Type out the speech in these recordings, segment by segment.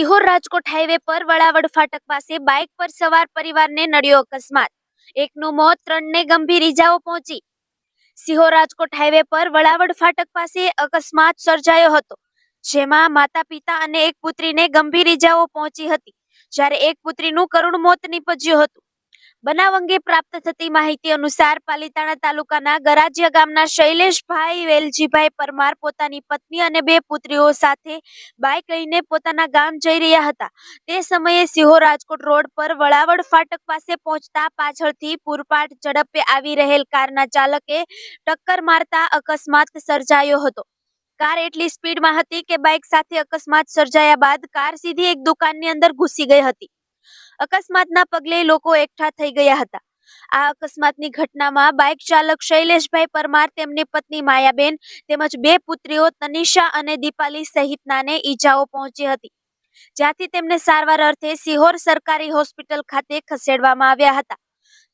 Sihor Rajkot highway પર વડાવડ ફાટક પાસે બાઇક પર સવાર પરિવારને નડ્યો અકસ્માત. એકનું મોત, ત્રણને ગંભીર ઈજાઓ પહોંચી. સિહોર રાજકોટ હાઈવે પર વડાવડ ફાટક પાસે અકસ્માત સર્જાયો હતો, જેમાં માતા પિતા અને એક પુત્રીને ગંભીર ઈજાઓ પહોંચી હતી, જ્યારે એક પુત્રીનું કરુણ મોત નીપજ્યું હતું. બનાવ અંગે પ્રાપ્ત થતી માહિતી અનુસાર પાલીતાણા તાલુકાના ગરાજિયા ગામના શૈલેષભાઈ વેલજીભાઈ પરમાર પોતાની પત્ની અને બે પુત્રીઓ સાથે બાઇક લઈને પોતાના ગામ જઈ રહ્યા હતા. તે સમયે સિંહો રાજકોટ રોડ પર વળાવડ ફાટક પાસે પહોંચતા પાછળથી પૂરપાટ ઝડપે આવી રહેલ કારના ચાલકે ટક્કર મારતા અકસ્માત સર્જાયો હતો. કાર એટલી સ્પીડમાં હતી કે બાઇક સાથે અકસ્માત સર્જાયા બાદ કાર સીધી એક દુકાનની અંદર ઘૂસી ગઈ હતી. અકસ્માતના પગલે લોકો એકઠા થઈ ગયા હતા. આ અકસ્માતની ઘટનામાં બાઇક ચાલક શૈલેષભાઈ પરમાર, તેમની પત્ની માયાબેન તેમજ બે પુત્રીઓ તનિષા અને દીપાલી સહિતનાને ઈજાઓ પહોંચી હતી. જ્યાંથી તેમને સારવાર અર્થે સિહોર સરકારી હોસ્પિટલ ખાતે ખસેડવામાં આવ્યા હતા.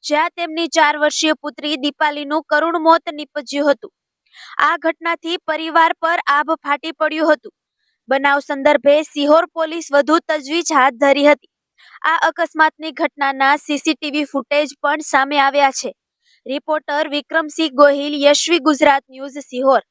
જ્યાં તેમની ચાર વર્ષીય પુત્રી દીપાલીનું કરુણ મોત નીપજ્યું હતું. આ ઘટનાથી પરિવાર પર આભ ફાટી પડ્યું હતું. બનાવ સંદર્ભે સિહોર પોલીસ વધુ તજવીજ હાથ ધરી હતી. આ અકસ્માતની ઘટનાના સીસીટીવી ફૂટેજ પણ સામે આવ્યા છે. Reporter Vikramsinh Gohil, Yashvi Gujarat news Sihor.